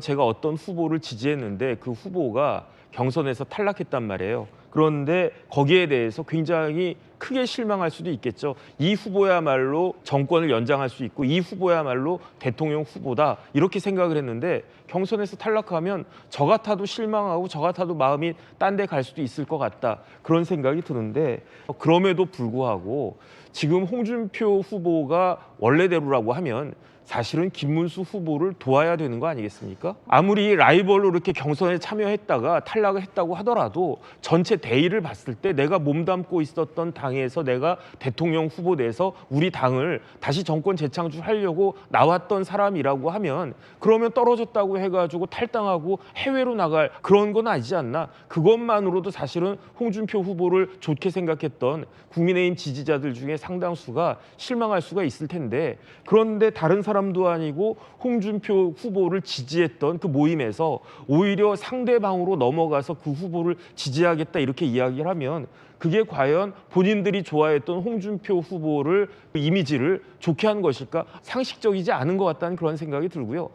제가 어떤 후보를 지지했는데 그 후보가 경선에서 탈락했단 말이에요. 그런데 거기에 대해서 굉장히 크게 실망할 수도 있겠죠. 이 후보야말로 정권을 연장할 수 있고 이 후보야말로 대통령 후보다 이렇게 생각을 했는데 경선에서 탈락하면 저 같아도 실망하고 저 같아도 마음이 딴 데 갈 수도 있을 것 같다 그런 생각이 드는데 그럼에도 불구하고 지금 홍준표 후보가 원래대로라고 하면 사실은 김문수 후보를 도와야 되는 거 아니겠습니까? 아무리 라이벌로 이렇게 경선에 참여했다가 탈락을 했다고 하더라도 전체 대의를 봤을 때 내가 몸담고 있었던 당에서 내가 대통령 후보 돼서 우리 당을 다시 정권 재창출하려고 나왔던 사람이라고 하면 그러면 떨어졌다고 해가지고 탈당하고 해외로 나갈 그런 건 아니지 않나? 그것만으로도 사실은 홍준표 후보를 좋게 생각했던 국민의힘 지지자들 중에 상당수가 실망할 수가 있을 텐데 그런데 다른 사람도 아니고 홍준표 후보를 지지했던 그 모임에서 오히려 상대방으로 넘어가서 그 후보를 지지하겠다 이렇게 이야기를 하면 그게 과연 본인들이 좋아했던 홍준표 후보를 그 이미지를 좋게 한 것일까 상식적이지 않은 것 같다는 그런 생각이 들고요.